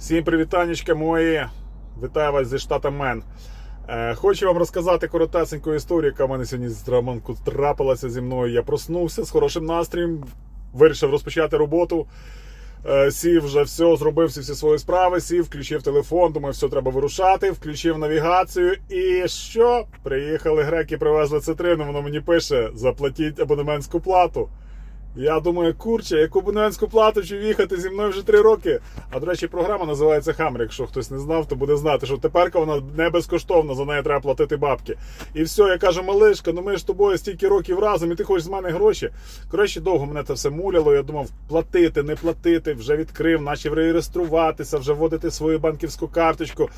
Всім привітанечка мої. Вітаю вас зі штата Мен. Е, Хочу вам розказати коротесеньку історію, яка в мене сьогодні з ранку трапилася зі мною. Я проснувся з хорошим настроєм, вирішив розпочати роботу. Е, Сів вже все, зробив всі свої справи, сів, включив телефон, думаю, все треба вирушати, включив навігацію. І що? Приїхали греки, привезли цитрину, воно мені пише: заплатіть абонементську плату. Я думаю, курче, яку абонементську плату чи їхати зі мною вже три роки. А до речі, програма називається Хаммер. Якщо хтось не знав, то буде знати, що тепер вона не безкоштовна, за неї треба платити бабки. І все, я кажу, малишка, ну ми ж тобою стільки років разом, і ти хочеш з мене гроші. Коротше, довго мене це все муляло. Я думав, платити, не платити, вже відкрив, почав реєструватися, вже вводити свою банківську карточку.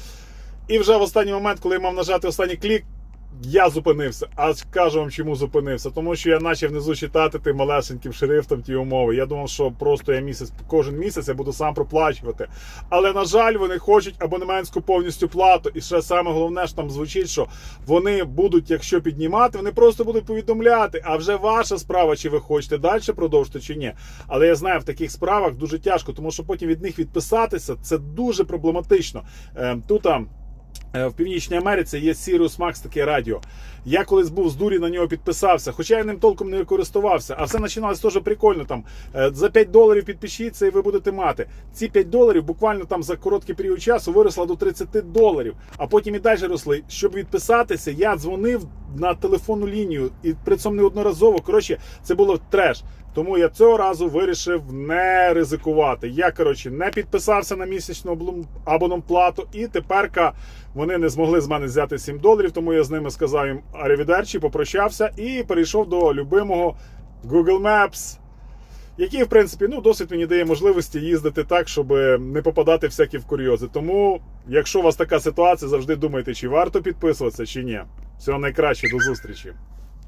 І вже в останній момент, коли я мав нажати останній клік, я зупинився. А кажу вам, чому зупинився? Тому що я почав внизу читати тим малесеньким шрифтом ті умови. Я думав, що просто я місяць кожен місяць я буду сам проплачувати. Але на жаль, вони хочуть абонементську повністю плату. І ще саме головне, що там звучить, що вони будуть, якщо піднімати, вони просто будуть повідомляти. А вже ваша справа, чи ви хочете далі продовжити, чи ні. Але я знаю, в таких справах дуже тяжко, тому що потім від них відписатися це дуже проблематично. Е, Тут там. Е, В Північній Америці є Sirius Max таке радіо. Я колись був з дурі на нього підписався, хоча я ним толком не користувався. А все починалося теж прикольно. Там е, за 5 доларів підпишіться і ви будете мати. Ці 5 доларів буквально там за короткий період часу виросло до 30 доларів, а потім і далі росли. Щоб відписатися, я дзвонив на телефонну лінію і при цьому неодноразово. Коротше, це було треш. Тому я цього разу вирішив не ризикувати. Я коротше не підписався на місячну абонплату, і теперка вони не змогли з мене взяти 7 доларів. Тому я з ними сказав їм арівідерчі, попрощався і перейшов до любимого Google Maps. Який, в принципі, ну досить мені дає можливості їздити так, щоб не попадати всякі в курйози. Тому, якщо у вас така ситуація, завжди думайте, чи варто підписуватися, чи ні. Всього найкраще, до зустрічі.